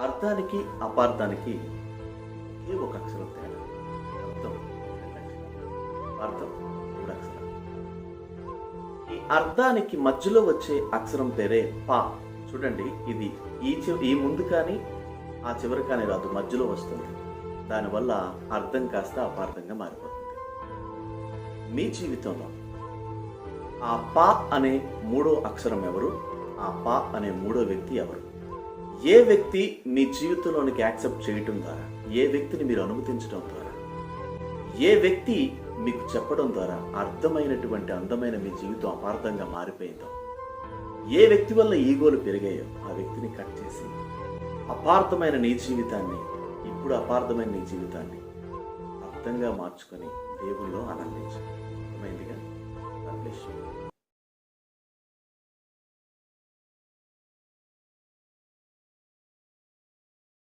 అర్థానికి అపార్థానికి ఏ ఒక అక్షరం తేడా? అర్థం అర్థం మూడు అక్షరాలు. ఈ అర్థానికి మధ్యలో వచ్చే అక్షరం పేరే పా. చూడండి ఇది ఈ చి- ఈ ముందు కానీ ఆ చివరి కానీ రాదు మధ్యలో వస్తుంది. దానివల్ల అర్థం కాస్త అపార్థంగా మారిపోతుంది. మీ జీవితంలో ఆ పా అనే మూడో అక్షరం ఎవరు? ఆ పా అనే మూడో వ్యక్తి ఎవరు? ఏ వ్యక్తి మీ జీవితంలోనికి యాక్సెప్ట్ చేయటం ద్వారా ఏ వ్యక్తిని మీరు అనుమతించడం ద్వారా ఏ వ్యక్తి మీకు చెప్పడం ద్వారా అర్థమైనటువంటి అందమైన మీ జీవితం అపార్థంగా మారిపోయిందో ఏ వ్యక్తి వల్ల ఈగోలు పెరిగాయో ఆ వ్యక్తిని కట్ చేసి అపార్థమైన నీ జీవితాన్ని ఇప్పుడు అపార్థమైన నీ జీవితాన్ని అర్థంగా మార్చుకొని దేవుల్లో ఆనందించు అర్థమైందిగా God.